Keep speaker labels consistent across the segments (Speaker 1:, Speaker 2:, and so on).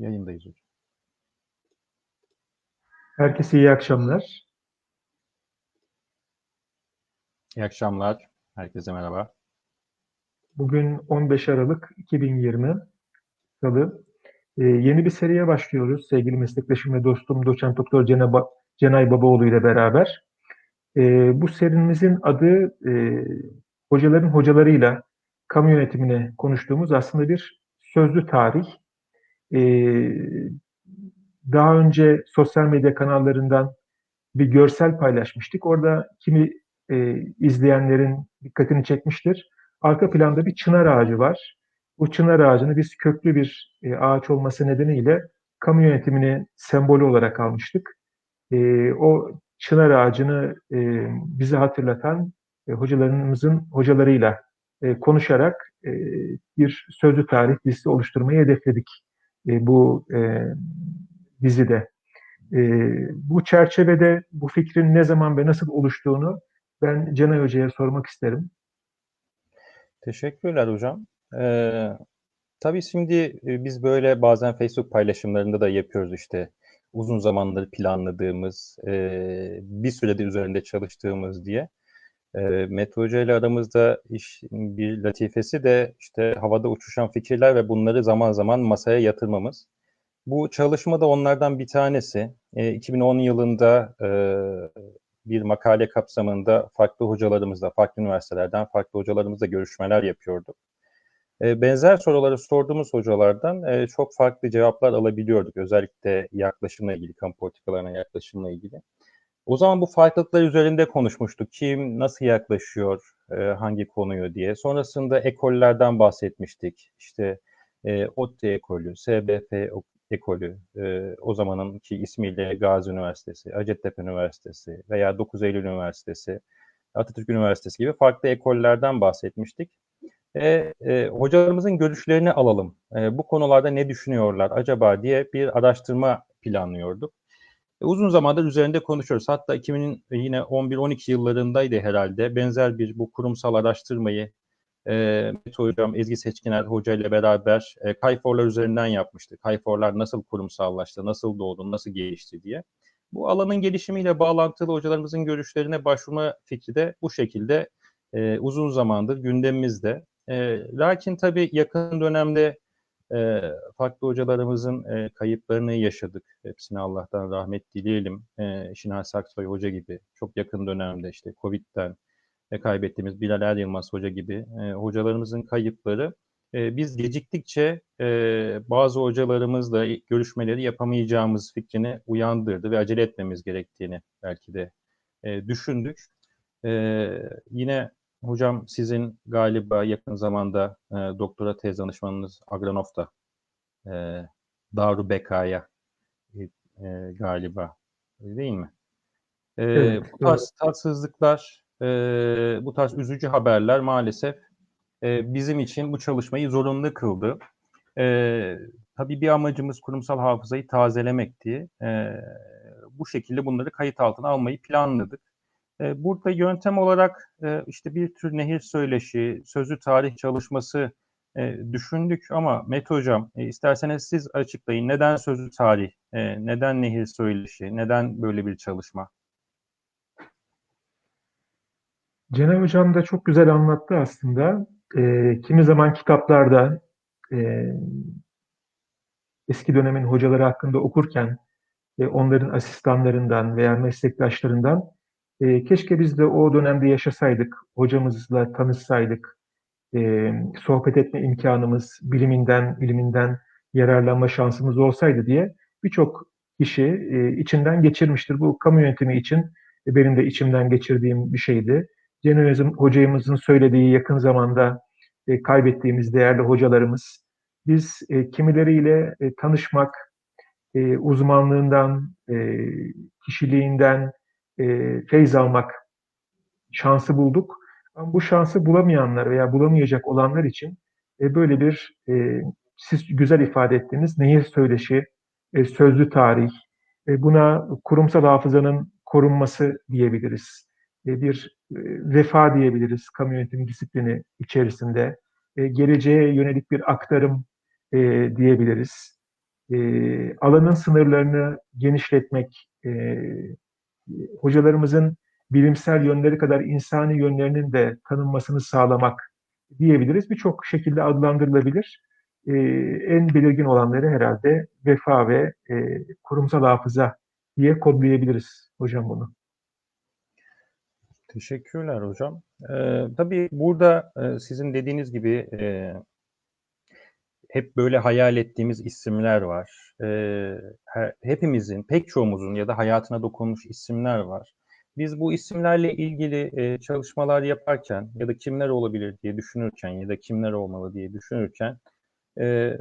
Speaker 1: Yayındayız hocam.
Speaker 2: Herkese iyi akşamlar.
Speaker 1: İyi akşamlar. Herkese merhaba.
Speaker 2: Bugün 15 Aralık 2020 Salı. Ee, yeni bir seriye başlıyoruz. Sevgili meslektaşım ve dostum Doçent Doktor Cenay Babaoğlu ile beraber. Ee, bu serimizin adı e, hocaların hocalarıyla kamu yönetimine konuştuğumuz aslında bir sözlü tarih. Ee, daha önce sosyal medya kanallarından bir görsel paylaşmıştık. Orada kimi e, izleyenlerin dikkatini çekmiştir. Arka planda bir çınar ağacı var. Bu çınar ağacını biz köklü bir e, ağaç olması nedeniyle kamu yönetimini sembolü olarak almıştık. E, o çınar ağacını e, bize hatırlatan e, hocalarımızın hocalarıyla e, konuşarak e, bir sözlü tarih dizisi oluşturmayı hedefledik e, bu e, dizide. E, bu çerçevede bu fikrin ne zaman ve nasıl oluştuğunu ben Cenay Hoca'ya sormak isterim.
Speaker 1: Teşekkürler hocam. Ee, tabii şimdi e, biz böyle bazen Facebook paylaşımlarında da yapıyoruz işte uzun zamandır planladığımız, e, bir süredir üzerinde çalıştığımız diye. E, Mete Hoca ile aramızda iş, bir latifesi de işte havada uçuşan fikirler ve bunları zaman zaman masaya yatırmamız. Bu çalışma da onlardan bir tanesi. E, 2010 yılında e, bir makale kapsamında farklı hocalarımızla, farklı üniversitelerden farklı hocalarımızla görüşmeler yapıyorduk. E, benzer soruları sorduğumuz hocalardan e, çok farklı cevaplar alabiliyorduk. Özellikle yaklaşımla ilgili, kamu politikalarına yaklaşımla ilgili. O zaman bu farklılıklar üzerinde konuşmuştuk. Kim nasıl yaklaşıyor, e, hangi konuyu diye. Sonrasında ekollerden bahsetmiştik. İşte e, ODTÜ ekolü, SBF ekolü, e, o zamanınki ismiyle Gazi Üniversitesi, Hacettepe Üniversitesi veya 9 Eylül Üniversitesi, Atatürk Üniversitesi gibi farklı ekollerden bahsetmiştik. E, e, hocalarımızın görüşlerini alalım. E, bu konularda ne düşünüyorlar acaba diye bir araştırma planlıyorduk. E, uzun zamandır üzerinde konuşuyoruz. Hatta 2000 yine 11-12 yıllarındaydı herhalde. Benzer bir bu kurumsal araştırmayı e, Mete Hocam, Ezgi Seçkiner Hoca ile beraber e, Kayforlar üzerinden yapmıştık. Kayforlar nasıl kurumsallaştı, nasıl doğdu, nasıl gelişti diye. Bu alanın gelişimiyle bağlantılı hocalarımızın görüşlerine başvurma fikri de bu şekilde e, uzun zamandır gündemimizde. E, lakin tabii yakın dönemde e, farklı hocalarımızın e, kayıplarını yaşadık. Hepsine Allah'tan rahmet dileyelim. E, Şinal Saksoy Hoca gibi çok yakın dönemde işte Covid'den e, kaybettiğimiz Bilal Er Yılmaz Hoca gibi e, hocalarımızın kayıpları e, biz geciktikçe e, bazı hocalarımızla görüşmeleri yapamayacağımız fikrini uyandırdı ve acele etmemiz gerektiğini belki de e, düşündük. E, yine hocam sizin galiba yakın zamanda e, doktora tez danışmanınız Agranov da e, Daru Beka'ya e, e, galiba değil mi? E, evet, bu tarz tatsızlıklar e, bu tarz üzücü haberler maalesef e, bizim için bu çalışmayı zorunlu kıldı. E, tabii bir amacımız kurumsal hafızayı tazelemekti. E, bu şekilde bunları kayıt altına almayı planladık. E, burada yöntem olarak e, işte bir tür nehir söyleşi, sözlü tarih çalışması e, düşündük ama Mete Hocam e, isterseniz siz açıklayın. Neden sözlü tarih, neden nehir söyleşi, neden böyle bir çalışma?
Speaker 2: Cenab Hocam da çok güzel anlattı aslında. E, kimi zaman kitaplarda e, eski dönemin hocaları hakkında okurken e, onların asistanlarından veya meslektaşlarından e, keşke biz de o dönemde yaşasaydık, hocamızla tanışsaydık, e, sohbet etme imkanımız, biliminden, biliminden yararlanma şansımız olsaydı diye birçok kişi e, içinden geçirmiştir. Bu kamu yönetimi için e, benim de içimden geçirdiğim bir şeydi. Cenevizm hocamızın söylediği yakın zamanda e, kaybettiğimiz değerli hocalarımız. Biz e, kimileriyle e, tanışmak, e, uzmanlığından, e, kişiliğinden e, feyz almak şansı bulduk. Ama bu şansı bulamayanlar veya bulamayacak olanlar için e, böyle bir e, siz güzel ifade ettiğiniz nehir söyleşi, e, sözlü tarih, e, buna kurumsal hafızanın korunması diyebiliriz. E, bir e, vefa diyebiliriz kamu yönetimi disiplini içerisinde. E, geleceğe yönelik bir aktarım e, diyebiliriz. e, alanın sınırlarını genişletmek, e, hocalarımızın bilimsel yönleri kadar insani yönlerinin de tanınmasını sağlamak diyebiliriz. Birçok şekilde adlandırılabilir. E, en belirgin olanları herhalde vefa ve e, kurumsal hafıza diye kodlayabiliriz hocam bunu.
Speaker 1: Teşekkürler hocam. Ee, tabii burada e, sizin dediğiniz gibi e, hep böyle hayal ettiğimiz isimler var. Ee, her, hepimizin, pek çoğumuzun ya da hayatına dokunmuş isimler var. Biz bu isimlerle ilgili e, çalışmalar yaparken ya da kimler olabilir diye düşünürken ya da kimler olmalı diye düşünürken e,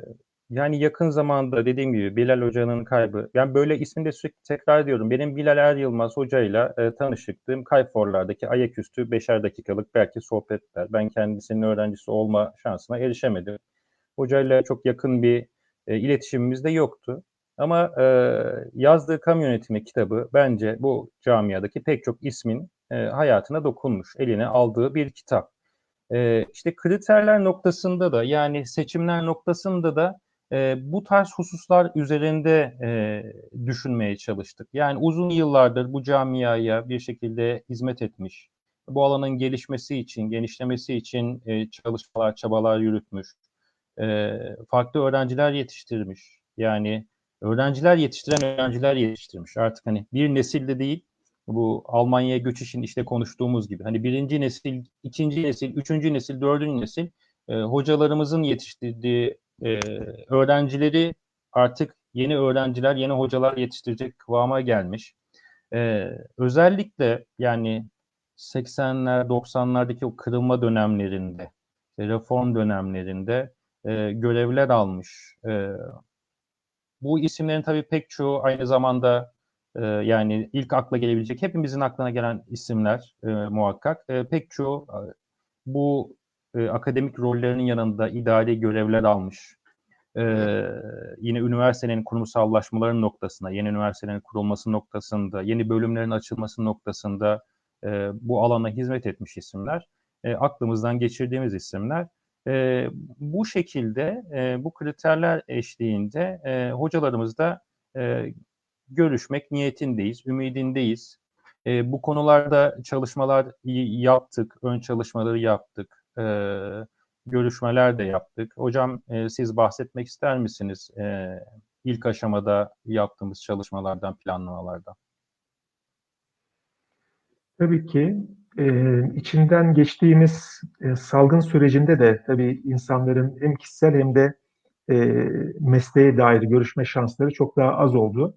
Speaker 1: yani yakın zamanda dediğim gibi Bilal Hoca'nın kaybı. Ben böyle ismini de sürekli tekrar ediyorum. Benim Bilal Er Yılmaz Hoca'yla e, tanışıktığım Kayforlar'daki ayaküstü beşer dakikalık belki sohbetler. Ben kendisinin öğrencisi olma şansına erişemedim. Hocayla çok yakın bir e, iletişimimiz de yoktu. Ama e, yazdığı kamu yönetimi kitabı bence bu camiadaki pek çok ismin e, hayatına dokunmuş. Eline aldığı bir kitap. E, işte kriterler noktasında da yani seçimler noktasında da e, bu tarz hususlar üzerinde e, düşünmeye çalıştık. Yani uzun yıllardır bu camiaya bir şekilde hizmet etmiş, bu alanın gelişmesi için, genişlemesi için e, çalışmalar, çabalar yürütmüş, e, farklı öğrenciler yetiştirmiş. Yani öğrenciler yetiştiren öğrenciler yetiştirmiş. Artık hani bir nesilde değil, bu Almanya'ya göçüşün işte konuştuğumuz gibi hani birinci nesil, ikinci nesil, üçüncü nesil, dördüncü nesil e, hocalarımızın yetiştirdiği e, öğrencileri artık yeni öğrenciler, yeni hocalar yetiştirecek kıvama gelmiş. E, özellikle yani 80'ler, 90'lardaki o kırılma dönemlerinde, reform dönemlerinde e, görevler almış. E, bu isimlerin tabii pek çoğu aynı zamanda e, yani ilk akla gelebilecek hepimizin aklına gelen isimler e, muhakkak. E, pek çoğu e, bu e, akademik rollerinin yanında idari görevler almış. E, yine üniversitenin kurumsallaşmaların noktasında, yeni üniversitelerin kurulması noktasında, yeni bölümlerin açılması noktasında e, bu alana hizmet etmiş isimler. E, aklımızdan geçirdiğimiz isimler. E, bu şekilde, e, bu kriterler eşliğinde e, hocalarımızla e, görüşmek niyetindeyiz, ümidindeyiz. E, bu konularda çalışmalar yaptık, ön çalışmaları yaptık, e, görüşmeler de yaptık. Hocam e, siz bahsetmek ister misiniz e, ilk aşamada yaptığımız çalışmalardan, planlamalardan?
Speaker 2: Tabii ki e, içinden geçtiğimiz e, salgın sürecinde de tabii insanların hem kişisel hem de e, mesleğe dair görüşme şansları çok daha az oldu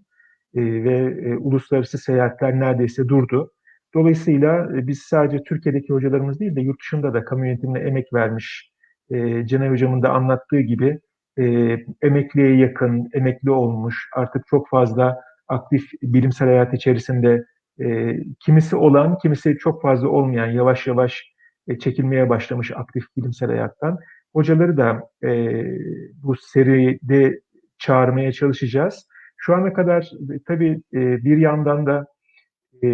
Speaker 2: e, ve e, uluslararası seyahatler neredeyse durdu. Dolayısıyla e, biz sadece Türkiye'deki hocalarımız değil de yurt dışında da kamu yönetimine emek vermiş, e, Cenay Hocam'ın da anlattığı gibi e, emekliye yakın, emekli olmuş, artık çok fazla aktif bilimsel hayat içerisinde e, kimisi olan, kimisi çok fazla olmayan, yavaş yavaş e, çekilmeye başlamış aktif bilimsel hayattan. Hocaları da e, bu seride çağırmaya çalışacağız. Şu ana kadar e, tabii e, bir yandan da e,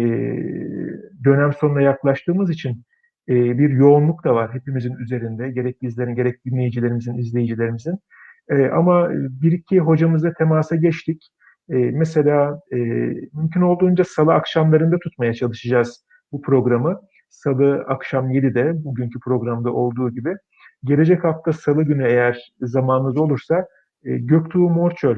Speaker 2: dönem sonuna yaklaştığımız için e, bir yoğunluk da var hepimizin üzerinde. Gerek bizlerin, gerek dinleyicilerimizin, izleyicilerimizin. E, ama bir iki hocamızla temasa geçtik. E, mesela e, mümkün olduğunca salı akşamlarında tutmaya çalışacağız bu programı. Salı akşam 7'de bugünkü programda olduğu gibi. Gelecek hafta salı günü eğer zamanınız olursa e, Göktuğ Morçöl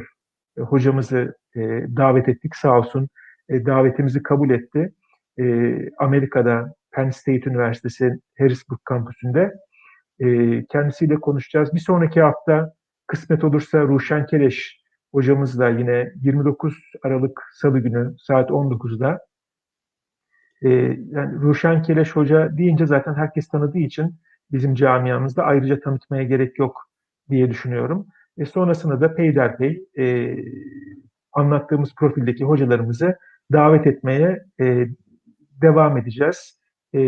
Speaker 2: e, hocamızı e, davet ettik sağ olsun. E, davetimizi kabul etti. E, Amerika'da Penn State Üniversitesi Harrisburg kampüsünde e, kendisiyle konuşacağız. Bir sonraki hafta kısmet olursa Ruşen Keleş hocamızla yine 29 Aralık Salı günü saat 19'da e, yani Ruşen Keleş Hoca deyince zaten herkes tanıdığı için bizim camiamızda ayrıca tanıtmaya gerek yok diye düşünüyorum. E sonrasında da peyderpey e, anlattığımız profildeki hocalarımızı davet etmeye e, devam edeceğiz. E,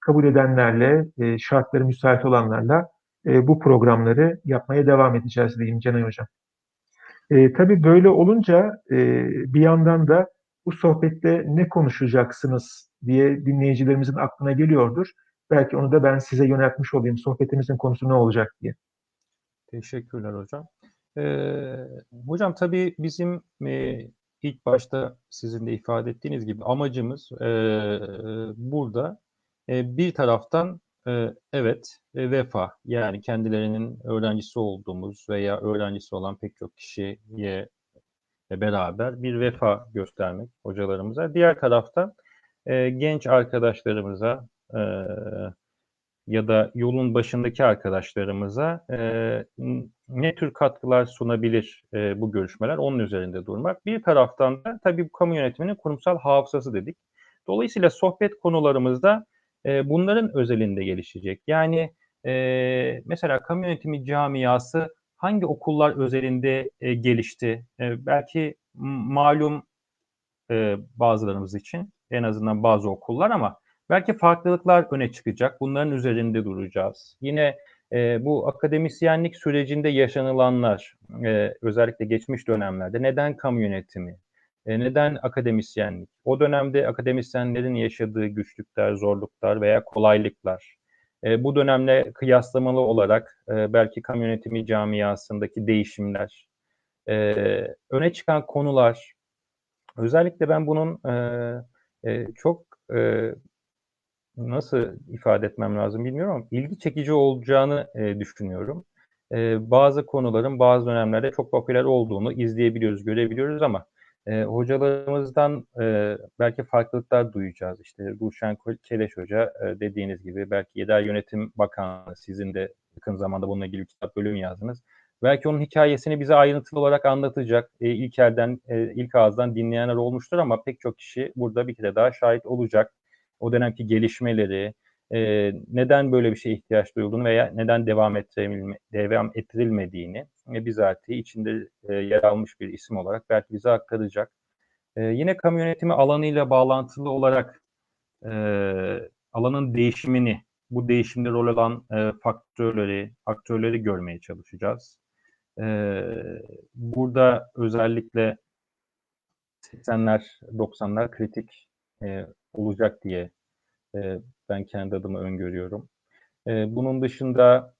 Speaker 2: kabul edenlerle, e, şartları müsait olanlarla e, bu programları yapmaya devam edeceğiz diyeyim Cenay Hocam. E, tabii böyle olunca e, bir yandan da bu sohbette ne konuşacaksınız diye dinleyicilerimizin aklına geliyordur. Belki onu da ben size yöneltmiş olayım. Sohbetimizin konusu ne olacak diye.
Speaker 1: Teşekkürler hocam. Eee, hocam tabii bizim, eee, ilk başta sizin de ifade ettiğiniz gibi amacımız, eee, burada, eee, bir taraftan, evet, vefa, yani kendilerinin öğrencisi olduğumuz veya öğrencisi olan pek çok kişiye beraber bir vefa göstermek hocalarımıza. Diğer taraftan, eee, genç arkadaşlarımıza, ya da yolun başındaki arkadaşlarımıza, ne tür katkılar sunabilir, bu görüşmeler, onun üzerinde durmak. Bir taraftan da tabii bu kamu yönetiminin kurumsal hafızası dedik. Dolayısıyla sohbet konularımız eee, bunların özelinde gelişecek. Yani, eee, mesela kamu yönetimi camiası hangi okullar özelinde, eee, gelişti? Eee, belki malum, eee, bazılarımız için, en azından bazı okullar ama belki farklılıklar öne çıkacak. Bunların üzerinde duracağız. Yine, eee, bu akademisyenlik sürecinde yaşanılanlar, eee, özellikle geçmiş dönemlerde neden kamu yönetimi, eee, neden akademisyenlik, o dönemde akademisyenlerin yaşadığı güçlükler, zorluklar veya kolaylıklar, eee, bu dönemle kıyaslamalı olarak, eee, belki kamu yönetimi camiasındaki değişimler, eee, öne çıkan konular, özellikle ben bunun, eee, eee, çok, eee, nasıl ifade etmem lazım bilmiyorum ama ilgi çekici olacağını, eee, düşünüyorum. Eee, bazı konuların bazı dönemlerde çok popüler olduğunu izleyebiliyoruz, görebiliyoruz ama, eee, hocalarımızdan, eee, belki farklılıklar duyacağız. İşte Ruşen Keleş Hoca, eee, dediğiniz gibi belki Yerel Yönetim Bakanlığı, sizin de yakın zamanda bununla ilgili bir kitap bölümü yazdınız. Belki onun hikâyesini bize ayrıntılı olarak anlatacak. Eee, ilk elden, eee, ilk ağızdan dinleyenler olmuştur ama pek çok kişi burada bir kere daha şahit olacak. O dönemki gelişmeleri, eee, neden böyle bir şeye ihtiyaç duyulduğunu veya neden devam ettirebilme devam ettirilmediğini ve bizatihi içinde, eee, yer almış bir isim olarak belki bize aktaracak. Eee, yine kamu yönetimi alanıyla bağlantılı olarak, eee, alanın değişimini, bu değişimde rol alan, eee, faktörleri, aktörleri görmeye çalışacağız. Eee, burada özellikle 80'ler, 90'lar kritik, eee, olacak diye, eee, ben kendi adıma öngörüyorum. Eee, bunun dışında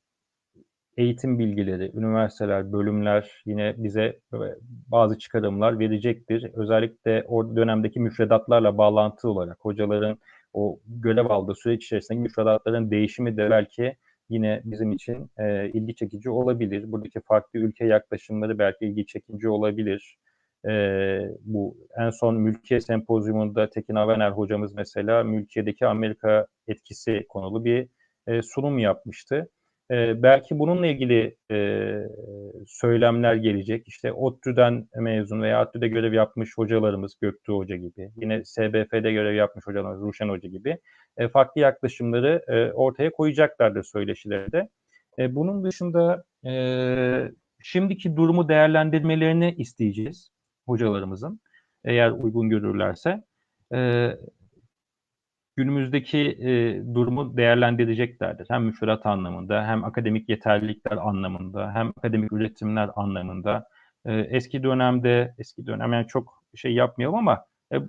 Speaker 1: eğitim bilgileri, üniversiteler, bölümler yine bize, eee, bazı çıkarımlar verecektir. Özellikle o dönemdeki müfredatlarla bağlantılı olarak hocaların o görev aldığı süreç içerisindeki müfredatların değişimi de belki yine bizim için, eee, ilgi çekici olabilir. Buradaki farklı ülke yaklaşımları belki ilgi çekici olabilir. Eee, bu en son Mülkiye Sempozyumu'nda Tekin Avener hocamız mesela mülkiyedeki Amerika etkisi konulu bir, eee, sunum yapmıştı. Eee, belki bununla ilgili, eee, söylemler gelecek. İşte ODTÜ'den mezun veya ODTÜ'de görev yapmış hocalarımız Göktuğ Hoca gibi, yine SBF'de görev yapmış hocalarımız Ruşen Hoca gibi, eee, farklı yaklaşımları, eee, ortaya koyacaklardır söyleşilerde. Eee, bunun dışında, eee, şimdiki durumu değerlendirmelerini isteyeceğiz hocalarımızın eğer uygun görürlerse. Eee, günümüzdeki, eee, durumu değerlendireceklerdir. Hem müfredat anlamında hem akademik yeterlilikler anlamında hem akademik üretimler anlamında. Eee, eski dönemde, eski dönem yani çok şey yapmayalım ama, eee,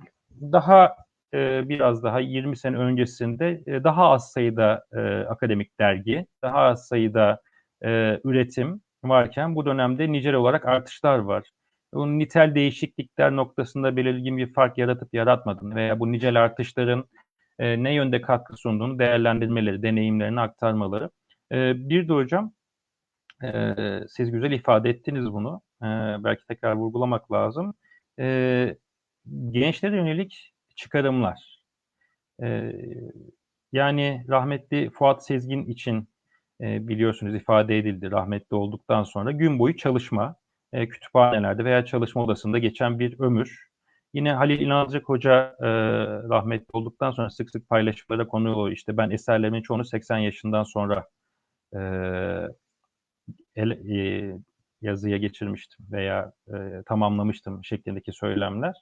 Speaker 1: daha, eee, biraz daha 20 sene öncesinde, eee, daha az sayıda, eee, akademik dergi, daha az sayıda, eee, üretim varken bu dönemde nicel olarak artışlar var. Bu nitel değişiklikler noktasında belirgin bir fark yaratıp yaratmadığını veya bu nicel artışların, eee, ne yönde katkı sunduğunu değerlendirmeleri, deneyimlerini aktarmaları. Eee, bir de hocam, eee, siz güzel ifade ettiniz bunu. Eee, belki tekrar vurgulamak lazım. Eee, gençlere yönelik çıkarımlar. Eee, yani rahmetli Fuat Sezgin için, eee, biliyorsunuz ifade edildi rahmetli olduktan sonra gün boyu çalışma, eee, kütüphanelerde veya çalışma odasında geçen bir ömür. Yine Halil İnalcık Hoca, eee, rahmetli olduktan sonra sık sık paylaşımlara konu oluyor. İşte ben eserlerimin çoğunu 80 yaşından sonra, eee, el eee, yazıya geçirmiştim veya, eee, tamamlamıştım şeklindeki söylemler.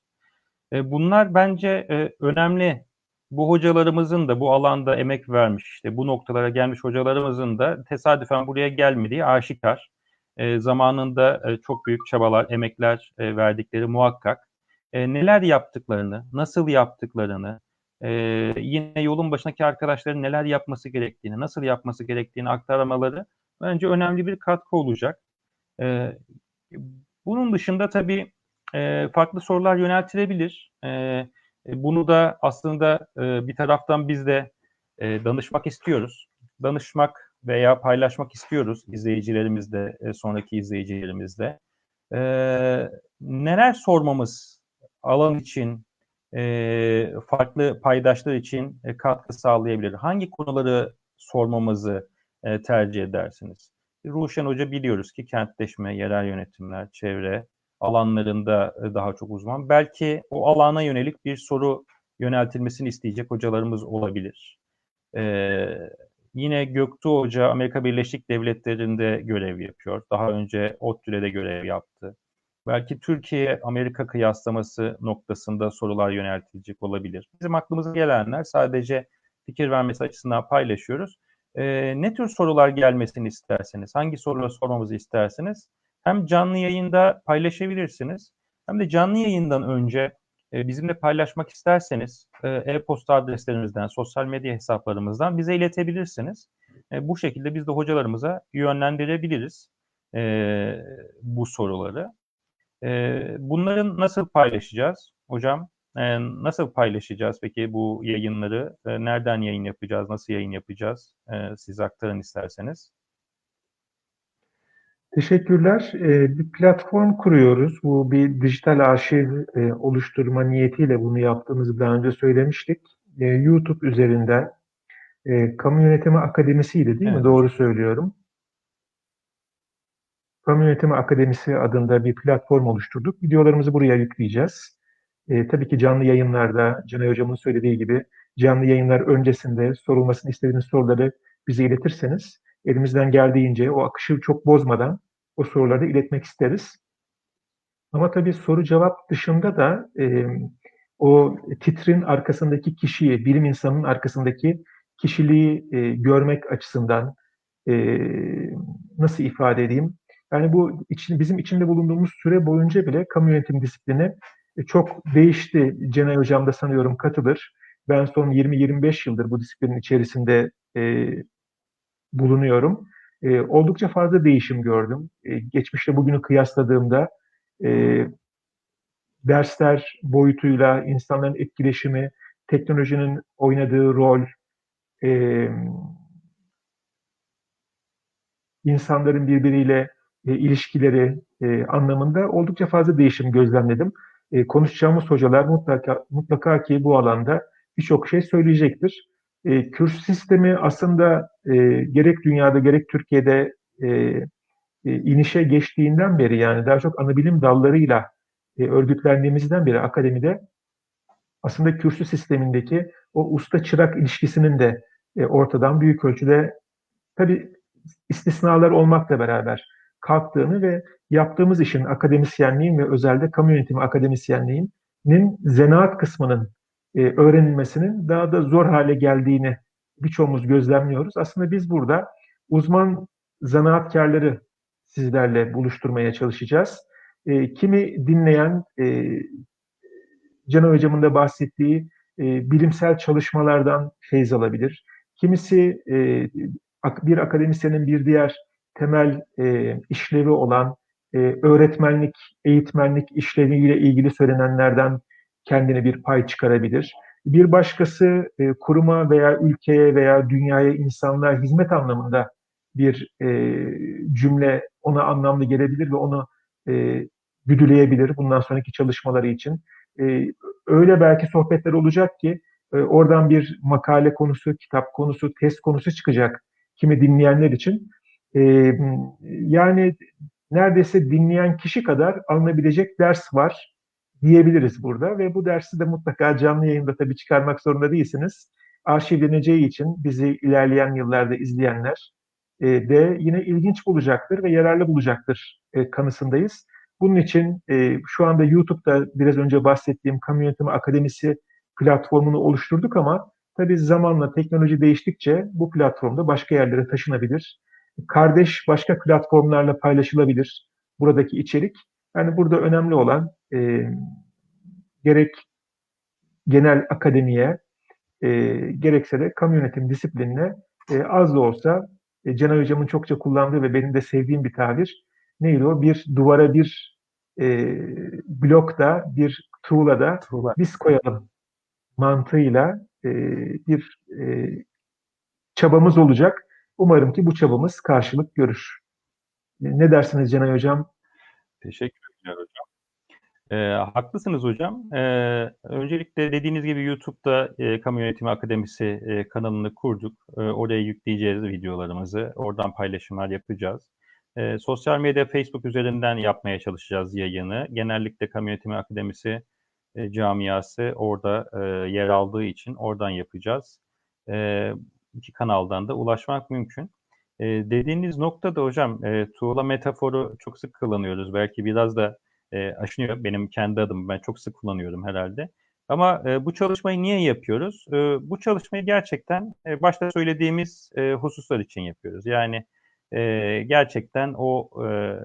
Speaker 1: Eee, bunlar bence, eee, önemli. Bu hocalarımızın da bu alanda emek vermiş, işte bu noktalara gelmiş hocalarımızın da tesadüfen buraya gelmediği aşikâr. Eee, zamanında, eee, çok büyük çabalar, emekler, eee, verdikleri muhakkak. Eee, neler yaptıklarını, nasıl yaptıklarını, eee, yine yolun başındaki arkadaşların neler yapması gerektiğini, nasıl yapması gerektiğini aktarmaları bence önemli bir katkı olacak. Eee, Bunun dışında tabii e, farklı sorular yöneltilebilir. E, bunu da aslında e, bir taraftan biz de e, danışmak istiyoruz. Danışmak veya paylaşmak istiyoruz izleyicilerimizle, e, sonraki izleyicilerimizle. E, neler sormamız alan için, e, farklı paydaşlar için e, katkı sağlayabilir? Hangi konuları sormamızı e, tercih edersiniz? Ruşen Hoca biliyoruz ki kentleşme, yerel yönetimler, çevre alanlarında e, daha çok uzman. Belki o alana yönelik bir soru yöneltilmesini isteyecek hocalarımız olabilir. Ee, yine Göktuğ Hoca Amerika Birleşik Devletleri'nde görev yapıyor. Daha önce ODTÜ'de görev yaptı. Belki Türkiye-Amerika kıyaslaması noktasında sorular yöneltilecek olabilir. Bizim aklımıza gelenler sadece fikir vermesi açısından paylaşıyoruz. Ee, ne tür sorular gelmesini isterseniz, hangi soruları sormamızı isterseniz hem canlı yayında paylaşabilirsiniz hem de canlı yayından önce e, bizimle paylaşmak isterseniz e, e-posta adreslerimizden, sosyal medya hesaplarımızdan bize iletebilirsiniz. E, bu şekilde biz de hocalarımıza yönlendirebiliriz e, bu soruları. E, bunların nasıl paylaşacağız hocam? E, nasıl paylaşacağız peki bu yayınları? E, nereden yayın yapacağız? Nasıl yayın yapacağız? E, siz aktarın isterseniz.
Speaker 2: Teşekkürler. Ee, bir platform kuruyoruz. Bu bir dijital arşiv e, oluşturma niyetiyle bunu yaptığımızı daha önce söylemiştik. E, YouTube üzerinden e, Kamu Yönetimi Akademisi'ydi değil
Speaker 1: evet.
Speaker 2: mi? Doğru söylüyorum. Kamu Yönetimi Akademisi adında bir platform oluşturduk. Videolarımızı buraya yükleyeceğiz. E, tabii ki canlı yayınlarda Canay Hocam'ın söylediği gibi canlı yayınlar öncesinde sorulmasını istediğiniz soruları bize iletirseniz elimizden geldiğince o akışı çok bozmadan o soruları iletmek isteriz. Ama tabii soru cevap dışında da e, o titrin arkasındaki kişiyi, bilim insanının arkasındaki kişiliği e, görmek açısından e, nasıl ifade edeyim? Yani bu için, bizim içinde bulunduğumuz süre boyunca bile kamu yönetim disiplini e, çok değişti. Cenay Hocam da sanıyorum katılır. Ben son 20-25 yıldır bu disiplinin içerisinde e, bulunuyorum. E, oldukça fazla değişim gördüm. E, geçmişte bugünü kıyasladığımda e, dersler boyutuyla insanların etkileşimi, teknolojinin oynadığı rol, e, insanların birbiriyle e, ilişkileri e, anlamında oldukça fazla değişim gözlemledim. E, konuşacağımız hocalar mutlaka mutlaka ki bu alanda birçok şey söyleyecektir. E, kürs sistemi aslında e, gerek dünyada gerek Türkiye'de e, e, inişe geçtiğinden beri yani daha çok anabilim dallarıyla e, örgütlendiğimizden beri akademide aslında kürsü sistemindeki o usta çırak ilişkisinin de e, ortadan büyük ölçüde tabi istisnalar olmakla beraber kalktığını ve yaptığımız işin akademisyenliğin ve özelde kamu yönetimi akademisyenliğinin zanaat kısmının e, öğrenilmesinin daha da zor hale geldiğini birçoğumuz gözlemliyoruz. Aslında biz burada uzman zanaatkarları sizlerle buluşturmaya çalışacağız. E, kimi dinleyen e, Can Hocam'ın da bahsettiği e, bilimsel çalışmalardan feyz alabilir. Kimisi e, bir akademisyenin bir diğer temel e, işlevi olan e, öğretmenlik, eğitmenlik işleviyle ilgili söylenenlerden kendine bir pay çıkarabilir. Bir başkası e, kuruma veya ülkeye veya dünyaya insanlığa hizmet anlamında bir e, cümle ona anlamlı gelebilir ve onu e, güdüleyebilir bundan sonraki çalışmaları için. E, öyle belki sohbetler olacak ki e, oradan bir makale konusu, kitap konusu, test konusu çıkacak kimi dinleyenler için. E, yani neredeyse dinleyen kişi kadar alınabilecek ders var diyebiliriz burada ve bu dersi de mutlaka canlı yayında tabii çıkarmak zorunda değilsiniz. Arşivleneceği için bizi ilerleyen yıllarda izleyenler e, de yine ilginç bulacaktır ve yararlı bulacaktır e, kanısındayız. Bunun için e, şu anda YouTube'da biraz önce bahsettiğim Kamu Yönetimi Akademisi platformunu oluşturduk ama tabii zamanla teknoloji değiştikçe bu platformda başka yerlere taşınabilir. Kardeş başka platformlarla paylaşılabilir buradaki içerik. Yani burada önemli olan e, gerek genel akademiye e, gerekse de kamu yönetim disiplinine e, az da olsa e, Cenay Hocam'ın çokça kullandığı ve benim de sevdiğim bir tabir neydi o? Bir duvara bir e, blokta, bir tuğlada
Speaker 1: Tuğla.
Speaker 2: biz koyalım mantığıyla e, bir e, çabamız olacak. Umarım ki bu çabamız karşılık görür. E, Ne dersiniz Cenay Hocam?
Speaker 1: Teşekkürler hocam. Ee, haklısınız hocam. Ee, öncelikle dediğiniz gibi YouTube'da e, Kamu Yönetimi Akademisi e, kanalını kurduk. E, oraya yükleyeceğiz videolarımızı. Oradan paylaşımlar yapacağız. E, sosyal medya Facebook üzerinden yapmaya çalışacağız yayını. Genellikle Kamu Yönetimi Akademisi e, camiası orada e, yer aldığı için oradan yapacağız. E, iki kanaldan da ulaşmak mümkün. E, dediğiniz noktada hocam e, tuğla metaforu çok sık kullanıyoruz. Belki biraz da e, aşınıyor benim kendi adım. Ben çok sık kullanıyorum herhalde. Ama e, bu çalışmayı niye yapıyoruz? E, bu çalışmayı gerçekten e, başta söylediğimiz e, hususlar için yapıyoruz. Yani e, gerçekten o e,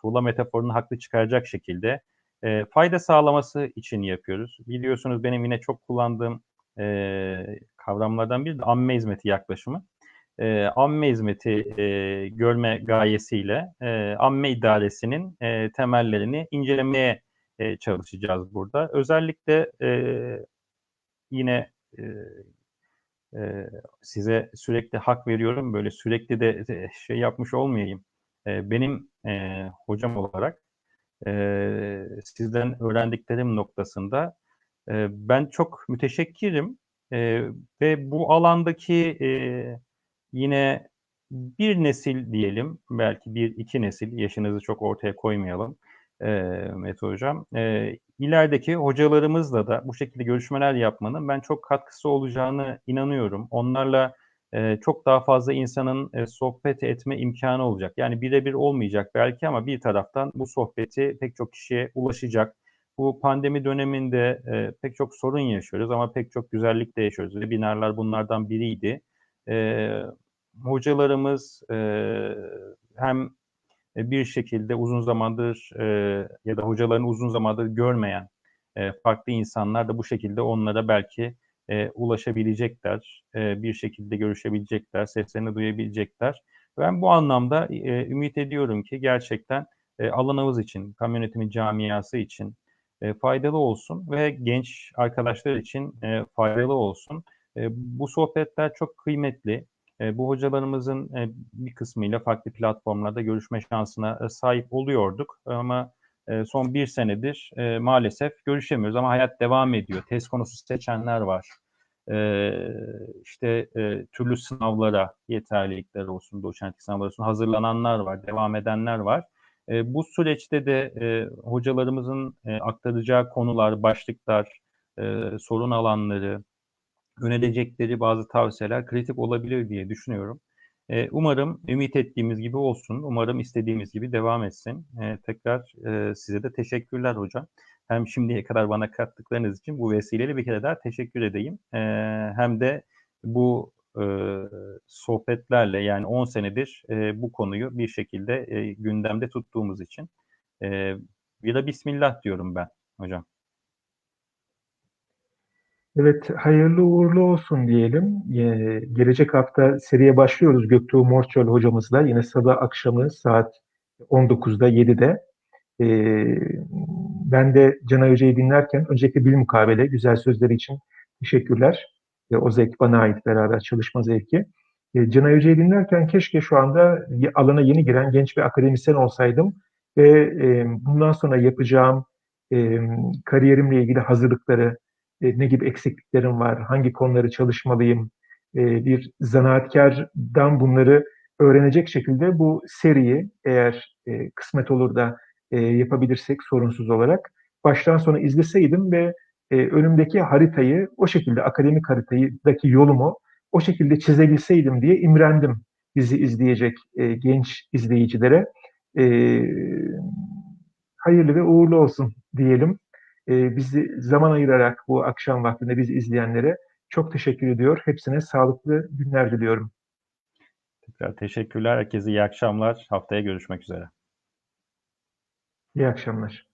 Speaker 1: tuğla metaforunu haklı çıkaracak şekilde e, fayda sağlaması için yapıyoruz. Biliyorsunuz benim yine çok kullandığım e, kavramlardan biri de amme hizmeti yaklaşımı. E, amme hizmeti e, görme gayesiyle e, amme idaresinin e, temellerini incelemeye e, çalışacağız burada. Özellikle e, yine e, e, size sürekli hak veriyorum. Böyle sürekli de e, şey yapmış olmayayım. E, benim e, hocam olarak e, sizden öğrendiklerim noktasında e, ben çok müteşekkirim e, ve bu alandaki e, yine bir nesil diyelim, belki bir iki nesil, yaşınızı çok ortaya koymayalım e, Mete Hocam. E, ilerideki hocalarımızla da bu şekilde görüşmeler yapmanın ben çok katkısı olacağını inanıyorum. Onlarla e, çok daha fazla insanın e, sohbet etme imkanı olacak. Yani birebir olmayacak belki ama bir taraftan bu sohbeti pek çok kişiye ulaşacak. Bu pandemi döneminde e, pek çok sorun yaşıyoruz ama pek çok güzellik de yaşıyoruz. Webinarlar bunlardan biriydi. E, hocalarımız e, hem bir şekilde uzun zamandır e, ya da hocalarını uzun zamandır görmeyen e, farklı insanlar da bu şekilde onlara belki e, ulaşabilecekler, e, bir şekilde görüşebilecekler, seslerini duyabilecekler. Ben bu anlamda e, ümit ediyorum ki gerçekten e, alanımız için, kamu camiası için e, faydalı olsun ve genç arkadaşlar için e, faydalı olsun. Bu sohbetler çok kıymetli. Bu hocalarımızın bir kısmıyla farklı platformlarda görüşme şansına sahip oluyorduk. Ama son bir senedir maalesef görüşemiyoruz ama hayat devam ediyor. Test konusu seçenler var. İşte türlü sınavlara yeterlilikler olsun, doçentlik sınavları olsun hazırlananlar var, devam edenler var. Bu süreçte de hocalarımızın aktaracağı konular, başlıklar, sorun alanları, önerecekleri bazı tavsiyeler kritik olabilir diye düşünüyorum. E, umarım ümit ettiğimiz gibi olsun. Umarım istediğimiz gibi devam etsin. E, tekrar e, size de teşekkürler hocam. Hem şimdiye kadar bana kattıklarınız için bu vesileyle bir kere daha teşekkür edeyim. E, hem de bu e, sohbetlerle yani 10 senedir e, bu konuyu bir şekilde e, gündemde tuttuğumuz için e, bir de bismillah diyorum ben hocam.
Speaker 2: Evet, hayırlı uğurlu olsun diyelim. Ee, gelecek hafta seriye başlıyoruz Göktuğ Morçöl hocamızla. Yine salı akşamı saat 19'da 7'de. Ee, ben de Canay Hoca'yı dinlerken öncelikle bir mukabele, güzel sözleri için teşekkürler. Ee, o zevk bana ait beraber çalışma zevki. Ee, Canay Hoca'yı dinlerken keşke şu anda alana yeni giren genç bir akademisyen olsaydım ve e, bundan sonra yapacağım e, kariyerimle ilgili hazırlıkları, e, ne gibi eksikliklerim var, hangi konuları çalışmalıyım, e, bir zanaatkardan bunları öğrenecek şekilde bu seriyi eğer e, kısmet olur da e, yapabilirsek sorunsuz olarak baştan sona izleseydim ve e, önümdeki haritayı o şekilde akademik haritadaki yolumu o şekilde çizebilseydim diye imrendim bizi izleyecek e, genç izleyicilere. E, hayırlı ve uğurlu olsun diyelim e, bizi zaman ayırarak bu akşam vaktinde bizi izleyenlere çok teşekkür ediyor. Hepsine sağlıklı günler diliyorum.
Speaker 1: Tekrar teşekkürler. Herkese iyi akşamlar. Haftaya görüşmek üzere.
Speaker 2: İyi akşamlar.